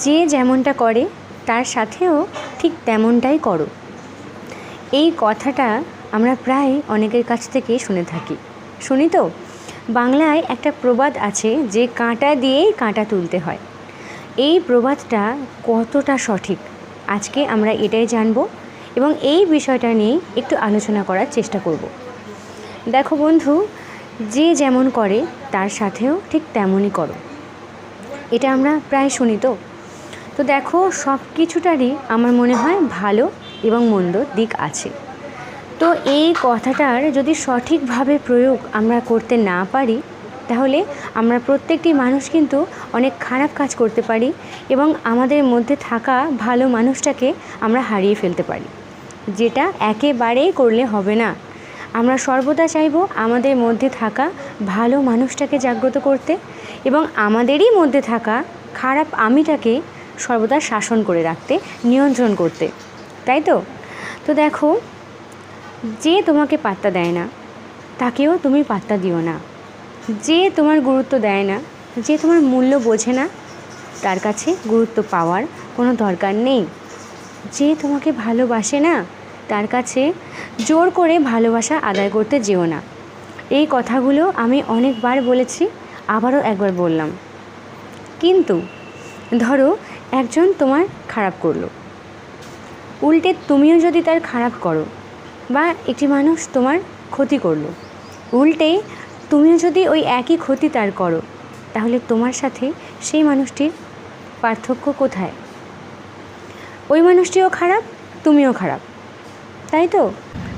যে যেমনটা করে, তার সাথেও ঠিক তেমনটাই করো। এই কথাটা আমরা প্রায় অনেকের কাছ থেকে শুনে থাকি। শুনি তো? বাংলায় একটা প্রবাদ আছে যে কাঁটা দিয়েই কাঁটা তুলতে হয়। এই প্রবাদটা কতটা সঠিক? আজকে আমরা এটাই জানব এবং এই বিষয়টা নিয়ে একটু আলোচনা করার চেষ্টা করব। দেখো বন্ধু, যে যেমন করে, তার সাথেও ঠিক তেমনই করো। এটা আমরা প্রায় শুনি তো। তো দেখো, সব কিছুটারই আমার মনে হয় ভালো এবং মন্দ দিক আছে। তো এই কথাটার যদি সঠিকভাবে প্রয়োগ আমরা করতে না পারি, তাহলে আমরা প্রত্যেকটি মানুষ কিন্তু অনেক খারাপ কাজ করতে পারি এবং আমাদের মধ্যে থাকা ভালো মানুষটাকে আমরা হারিয়ে ফেলতে পারি। যেটা একেবারেই করলে হবে না। আমরা সর্বদা চাইব আমাদের মধ্যে থাকা ভালো মানুষটাকে জাগ্রত করতে এবং আমাদেরই মধ্যে থাকা খারাপ আমিটাকে সর্বদা শাসন করে রাখতে, নিয়ন্ত্রণ করতে। তাই তো? তো দেখো, যে তোমাকে পাত্তা দেয় না, তাকেও তুমি পাত্তা দিও না। যে তোমার গুরুত্ব দেয় না, যে তোমার মূল্য বোঝে না, তার কাছে গুরুত্ব পাওয়ার কোনো দরকার নেই। যে তোমাকে ভালোবাসে না, তার কাছে জোর করে ভালোবাসা আদায় করতে যেও না। এই কথাগুলো আমি অনেকবার বলেছি আবারও একবার বললাম। কিন্তু, ধরো একজন তোমার খারাপ করল। উল্টে তুমিও যদি তার খারাপ করো বা একটি মানুষ তোমার ক্ষতি করল, উল্টে তুমিও যদি ওই একই ক্ষতি তার করো, তাহলে তোমার সাথে সেই মানুষটির পার্থক্য কোথায়? ওই মানুষটিও খারাপ, তুমিও খারাপ, তাই তো?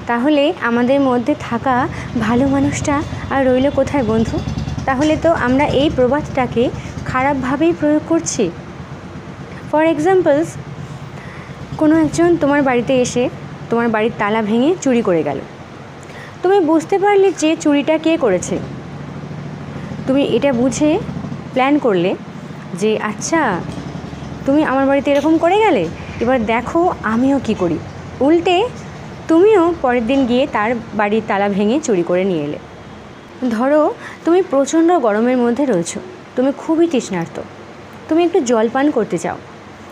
তাহলে আমাদের মধ্যে থাকা ভালো মানুষটা আর রইল কোথায় বন্ধু? তাহলে তো আমরা এই প্রবাদটাকে খারাপভাবেই প্রয়োগ করছি। ফর এক্সাম্পলস কোনো একজন তোমার বাড়িতে এসে তোমার বাড়ির তালা ভেঙে চুরি করে গেল। তুমি বুঝতে পারলে যে চুরিটা কে করেছে। তুমি এটা বুঝে প্ল্যান করলে যে আচ্ছা তুমি আমার বাড়িতে এরকম করে গেলে? এবার দেখো আমিও কি করি। উল্টে তুমিও পরের দিন গিয়ে তার বাড়ির তালা ভেঙে চুরি করে নিয়ে এলে। ধরো, তুমি প্রচণ্ড গরমের মধ্যে রয়েছো। তুমি খুবই তৃষ্ণার্ত। তুমি একটু জল পান করতে চাও।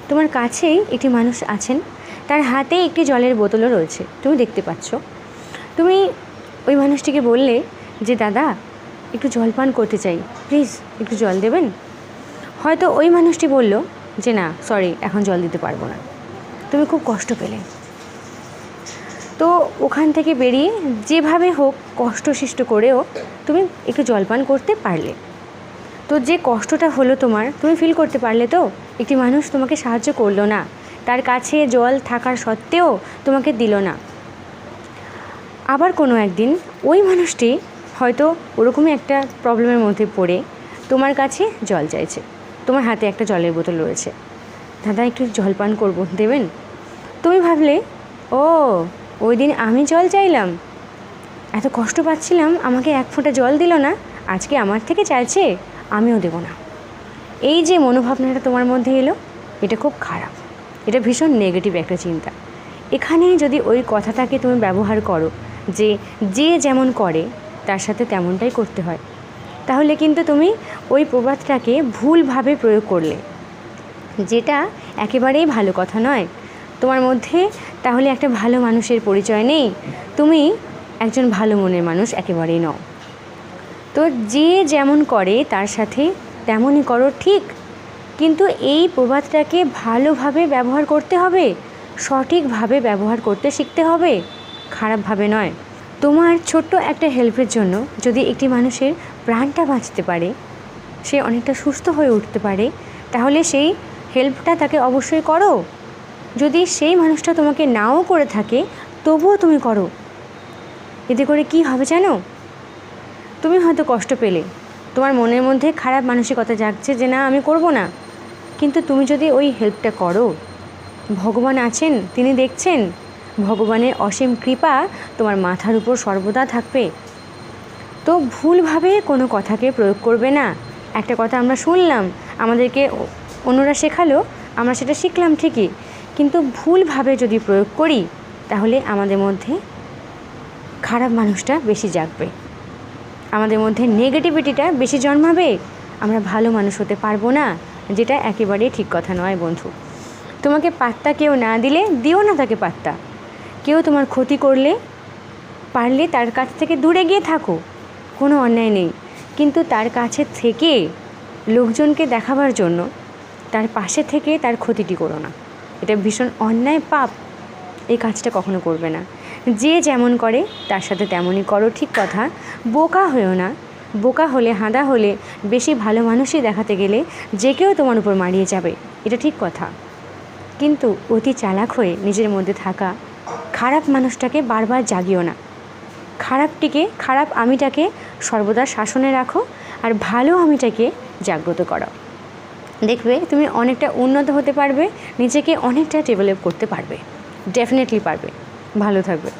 তোমার কাছেই একটি মানুষ আছেন। তার হাতে একটি জলের বোতলও রয়েছে। তুমি দেখতে পাচ্ছ। তুমি ওই মানুষটিকে বললে যে, দাদা, একটু জল পান করতে চাই। প্লিজ, একটু জল দেবেন? হয়তো ওই মানুষটি বলল যে, না, সরি, এখন জল দিতে পারব না। তুমি খুব কষ্ট পেলে। তো ওখান থেকে বেরিয়ে যেভাবে হোক কষ্টসৃষ্ট করেও তুমি একটু জলপান করতে পারলে। তো যে কষ্টটা হলো তোমার, তুমি ফিল করতে পারলে তো? একটি মানুষ তোমাকে সাহায্য করল না। তার কাছে জল থাকার সত্ত্বেও তোমাকে দিল না। আবার কোনো একদিন ওই মানুষটি হয়তো ওরকমই একটা প্রবলেমের মধ্যে পড়ে, তোমার কাছে জল চাইছে। তোমার হাতে একটা জলের বোতল রয়েছে। দাদা, একটু জল পান করব, দেবেন? তুমি ভাবলে, ও ওই দিন আমি জল চাইলাম। এত কষ্ট পাচ্ছিলাম, আমাকে এক ফোঁটা জল দিল না। আজকে আমার থেকে চাইছে, আমিও দেবো না। এই যে মনোভাবনাটা তোমার মধ্যে এলো, এটা খুব খারাপ। এটা ভীষণ নেগেটিভ একটা চিন্তা। এখানে যদি ওই কথাটাকে তুমি ব্যবহার করো, যে যে যেমন করে, তার সাথে তেমনটাই করতে হয়। তাহলে কিন্তু তুমি ওই প্রবাদটাকে ভুলভাবে প্রয়োগ করলে। যেটা একেবারেই ভালো কথা নয়। তোমার মধ্যে, তাহলে একটা ভালো মানুষের পরিচয় নেই। তুমি একজন ভালো মনের মানুষ একেবারেই নও। তো যে যেমন করে, তার সাথে তেমনই করো, ঠিক? কিন্তু এই প্রবাদটাকে ভালোভাবে ব্যবহার করতে হবে, সঠিকভাবে ব্যবহার করতে শিখতে হবে, খারাপভাবে নয়। তোমার ছোট্ট একটা হেল্পের জন্য যদি একটি মানুষের প্রাণটা বাঁচতে পারে, সে অনেকটা সুস্থ হয়ে উঠতে পারে, তাহলে সেই হেল্পটা তাকে অবশ্যই করো। যদি সেই মানুষটা তোমাকে নাও করে থাকে, তবুও তুমি করো। এতে করে কি হবে জানো? তুমি হয়তো কষ্ট পেলে। তোমার মনের মধ্যে খারাপ মানসিকতা জাগছে যে, না, আমি করব না। কিন্তু তুমি যদি ওই হেল্পটা করো, ভগবান আছেন, তিনি দেখছেন, ভগবানের অসীম কৃপা তোমার মাথার উপর সর্বদা থাকবে। তো ভুলভাবে কোনো কথাকে প্রয়োগ করবে না। একটা কথা আমরা শুনলাম, আমাদেরকে অন্যরা শেখালো, আমরা সেটা শিখলাম ঠিকই। কিন্তু ভুলভাবে যদি প্রয়োগ করি, তাহলে আমাদের মধ্যে খারাপ মানুষটা বেশি জাগবে। আমাদের মধ্যে নেগেটিভিটিটা বেশি জন্মাবে। আমরা ভালো মানুষ হতে পারব না, যেটা একেবারেই ঠিক কথা নয় বন্ধু। তোমাকে পাত্তা কেউ না দিলে দিও না তাকে পাত্তা। কেউ তোমার ক্ষতি করলে, পারলে তার কাছ থেকে দূরে গিয়ে থাকো। কোনো অন্যায় নেই। কিন্তু তার কাছে থেকে লোকজনকে দেখাবার জন্য তার পাশে থেকে তার ক্ষতিটি করো না। এটা ভীষণ অন্যায় পাপ। এই কাজটা কখনো করবে না। যে যেমন করে, তার সাথে তেমনই করো, ঠিক কথা। বোকা হয়েও না। বোকা হলে, হাঁদা হলে, বেশি ভালো মানুষই দেখাতে গেলে যে কেউ তোমার উপর মারিয়ে যাবে, এটা ঠিক কথা। কিন্তু অতি চালাক হয়ে নিজের মধ্যে থাকা খারাপ মানুষটাকে বারবার জাগিও না। খারাপটিকে, খারাপ আমিটাকে সর্বদা শাসনে রাখো আর ভালো আমিটাকে জাগ্রত করো। দেখবে তুমি অনেকটা উন্নত হতে পারবে, নিজেকে অনেকটা ডেভেলপ করতে পারবে। ডেফিনেটলি পারবে। ভালো থাকবে।